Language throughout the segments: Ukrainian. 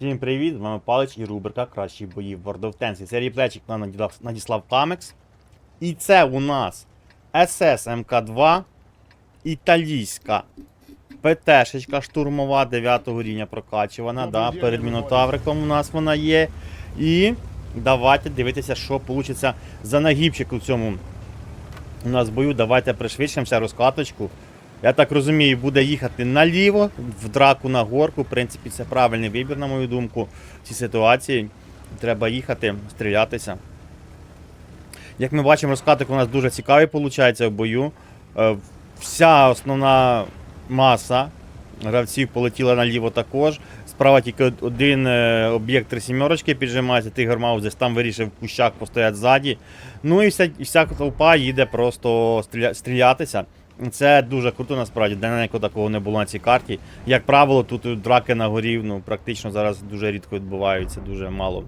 Всім привіт, з вами Палич і рубрика Кращі бої в World of Tanks. Серії плечик нам надіслав, Камекс. І це у нас СС МК2, італійська ПТшечка штурмова 9 рівня прокачувана. Да, перед Мінотавриком у нас вона є. І давайте дивитися, що вийде за нагібчик у цьому у нас бою. Давайте пришвидшимося розкаточку. Я так розумію, буде їхати наліво, в драку на горку. В принципі, це правильний вибір, на мою думку, в цій ситуації. Треба їхати, стрілятися. Як ми бачимо, розкатик у нас дуже цікавий виходить в бою. Е, Вся основна маса гравців полетіла наліво також. Справа тільки один е, об'єкт три сімерочки піджимається, Тигр десь там вирішив в кущах постояти ззаді. Ну і вся, вся толпа їде просто стріля, стрілятися. Це дуже круто насправді, давненько такого не було на цій карті. Як правило, тут драки на горі ну, практично зараз дуже рідко відбуваються, дуже мало.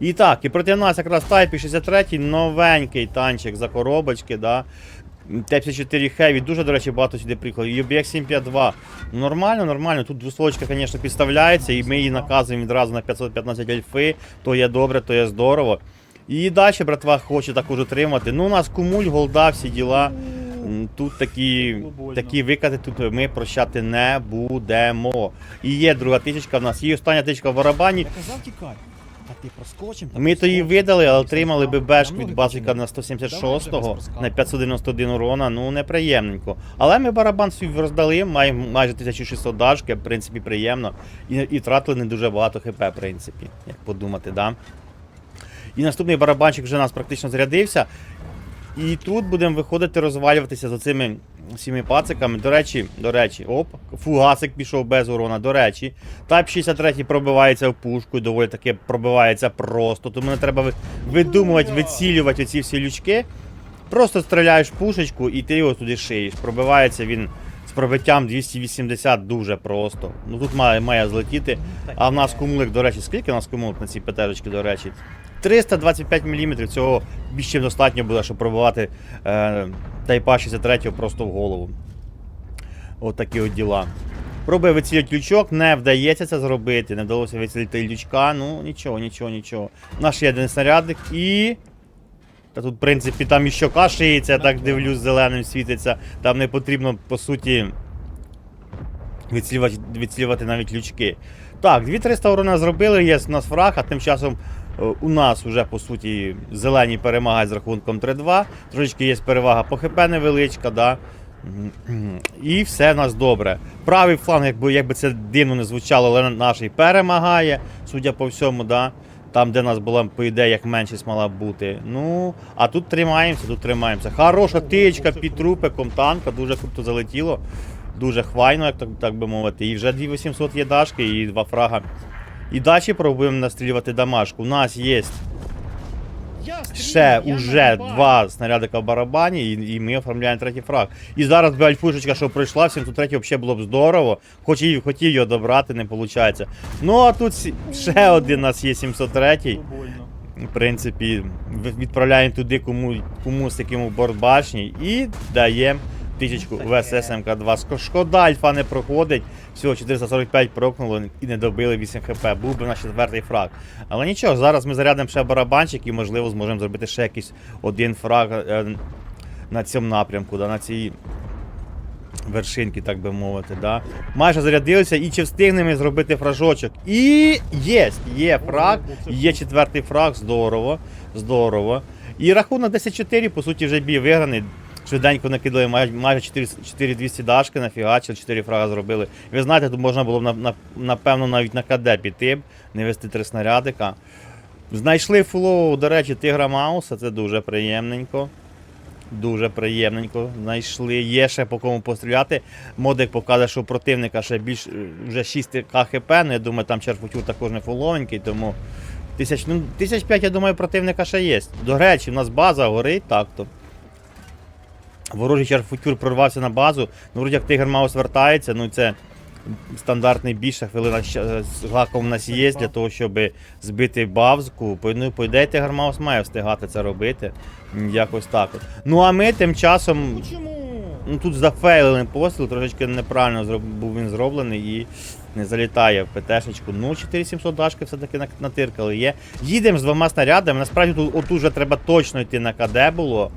І так, і проти нас якраз Type 63 новенький танчик за коробочки, да. Т-54 Heavy, дуже, до речі, багато сюди приїхало. Об'єкт 752. Нормально, нормально. Тут двостволочка, звісно, підставляється, і ми її наказуємо відразу на 515 альфи. То є добре, то є здорово. І далі, братва, хоче також отримати. Ну, у нас кумуль, голда, всі діла. Тут такі, такі викати тут ми прощати не будемо. І є друга тисячка в нас, і остання тисячка в барабані. Ми то її видали, але отримали би бешку від базика на 176-го на 591 урона, ну неприємненько. Але ми барабан свій роздали, маємо майже 1600 дашки, в принципі, приємно. І, і тратили не дуже багато хп, в принципі, як подумати, да. І наступний барабанчик вже у нас практично зарядився. І тут будемо виходити розвалюватися з оцими всіми пациками. До речі, до речі, оп, фугасик пішов без урона. До речі, Type 63 пробивається в пушку, і доволі таки пробивається просто. Тому не треба видумувати, вицілювати оці всі лючки. Просто стріляєш пушечку і ти його туди шиєш. Пробивається він з пробиттям 280 дуже просто. Ну тут має, має злетіти. А в нас кумулик, до речі, скільки у нас кумулик на цій ПТшечці, до речі? 325 мм цього більш чим достатньо буде, щоб пробивати е, Тайпа 63 просто в голову. От такі от діла. Пробує вицілити лючок, не вдається це зробити. Не вдалося вицілити лючка. Ну, нічого, нічого, нічого. Наш є один снарядик і. Та тут, в принципі, там і щока шиється, так дивлюсь, зеленим світиться. Там не потрібно, по суті, відцілювати, навіть лючки. Так, 2300 урона зробили, є у нас фраг, а тим часом у нас вже по суті зелені перемагають з рахунком 3-2. Трошечки є перевага по ХП невеличка, да. І все в нас добре. Правий фланг, якби, якби це дивно не звучало, але наш перемагає, судя по всьому, да. Там, де нас була, по ідеї, як меншість мала бути. Ну, а тут тримаємося, тут тримаємося. Хороша тичка під трупиком танка, дуже круто залетіло. Дуже хвайно, як так, так би мовити. І вже 2800 є дашки і два фрага. І далі пробуємо настрілювати дамашку. У нас є ще уже два снарядика в барабані, і, і ми оформляємо третій фраг. І зараз би альфушечка, що пройшла, 703 взагалі було б здорово. Хоч і хотів його добрати, не виходить. Ну а тут ще один у нас є 703. Больно. В принципі, відправляємо туди кому, комусь якому борт башні і даємо тисячку в ССМК 2. Шкода, альфа не проходить. Всього 445 прокнуло і не добили 8 хп. Був би наш четвертий фраг. Але нічого, зараз ми зарядимо ще барабанчик і, можливо, зможемо зробити ще якийсь один фраг е, на цьому напрямку, да, на цій вершинки, так би мовити. Да. Майже зарядилися і чи встигнемо зробити фражочок. І є, є фраг, є четвертий фраг, здорово, здорово. І рахунок 10-4, по суті, вже бій виграний. Швиденько накидали майже, майже 4 4200 дашки, нафігачили, 4 фрага зробили. Ви знаєте, тут можна було б на, на, напевно навіть на КД піти, не вести три снарядика. Знайшли фулову, до речі, тигра Мауса, це дуже приємненько. Дуже приємненько знайшли. Є ще по кому постріляти. Модик показує, що у противника ще більш вже 6 КХП, ну я думаю, там черфутюр також не фуловенький, тому тисяч, ну, тисяч п'ять, я думаю, противника ще є. До речі, у нас база горить так-то. Ворожий черфутюр прорвався на базу. Ну, вроді як Тигр Маус вертається, ну це стандартний більше хвилина з гаком у нас є для того, щоб збити бавзку. Ну, по ідеї, Тигр Маус має встигати це робити. Якось так. От. Ну а ми тим часом Ну? Ну тут зафейлили постріл, трошечки неправильно був він зроблений і не залітає в ПТшечку. Ну, 4700 дашки все-таки натиркали. Є. Їдемо з двома снарядами. Насправді тут отут вже треба точно йти на КД було.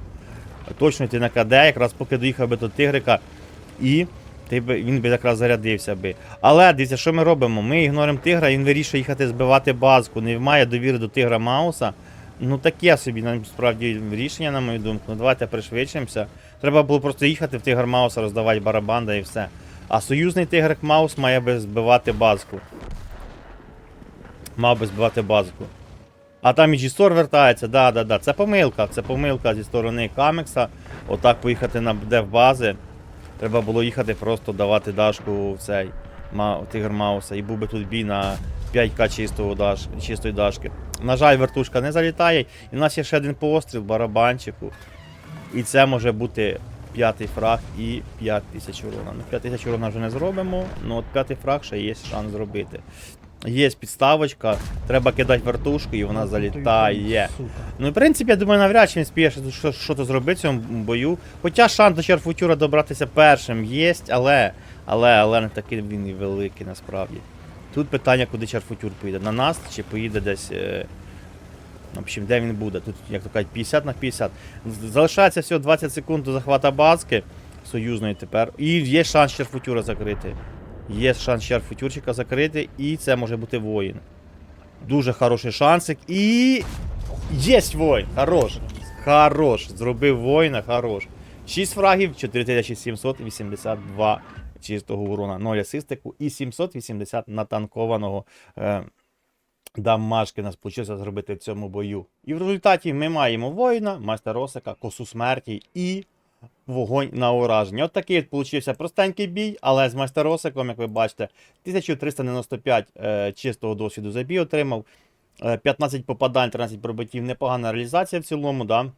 Точно йти на КД, якраз поки доїхав би до Тигрика. І ти би, він би якраз зарядився би. Але дивіться, що ми робимо? Ми ігноримо тигра, він вирішує їхати збивати базку. Не має довіри до тигра Мауса. Ну таке собі насправді рішення, на мою думку. Ну давайте пришвидшимося. Треба було просто їхати в тигр Мауса, роздавати барабанда і все. А союзний тигр Маус має би збивати базку. Мав би збивати базку. А там і G-Store вертається, да, да, да. Це помилка. Це помилка зі сторони Камекса. Отак поїхати на дев бази. Треба було їхати просто давати дашку в цей Тигр Мауса. І був би тут бій на 5к чистого даш, чистої дашки. На жаль, вертушка не залітає. І в нас є ще один постріл барабанчику. І це може бути п'ятий фраг і 5 тисяч урона. Ну, 5 тисяч урона вже не зробимо, але от п'ятий фраг ще є шанс зробити. Є підставочка, треба кидати вертушку і вона залітає. Ну, в принципі, я думаю, навряд чи він спіє то зробити в цьому бою. Хоча шанс до Чарфутюра добратися першим є, але, але, але не такий він і великий насправді. Тут питання, куди Чарфутюр поїде. На нас чи поїде десь. Е, в общем, де він буде? Тут, як то кажуть, 50 на 50. Залишається всього 20 секунд до захвата базки союзної тепер. І є шанс Чарфутюра закрити. Є шанс Чарфутюрчика закрити, і це може бути воїн. Дуже хороший шансик. І. Єсть воїн! Хорош! Хорош! Зробив воїна, хорош. 6 фрагів, 4782 чистого урона, 0 асистику і 780 натанкованого е, дамажки нас вийшло зробити в цьому бою. І в результаті ми маємо воїна, майстер Осика, косу смерті і вогонь на ураження. От такий от получився простенький бій, але з майстеросиком, як ви бачите, 1395 е, чистого досвіду за бій отримав. Е, 15 попадань, 13 пробиттів, непогана реалізація в цілому, да.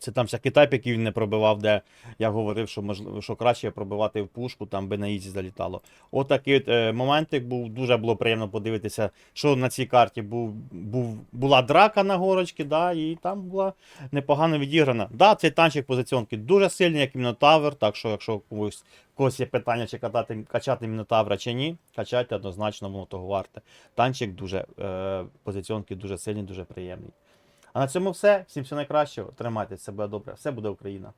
Це там всякі тайпи, він не пробивав, де я говорив, що можливо, що краще пробивати в пушку, там би на ізі залітало. От такий от, е, моментик був. Дуже було приємно подивитися, що на цій карті був, був, була драка на горочці, да, і там була непогано відіграна. Да, цей танчик позиціонки дуже сильний, як Мінотавр, так що якщо когось, когось є питання, чи катати, качати Мінотавра чи ні, качайте однозначно, воно того варте. Танчик дуже, е, позиціонки дуже сильний, дуже приємний. А на цьому все. Всім всього найкращого. Тримайте себе добре. Все буде Україна.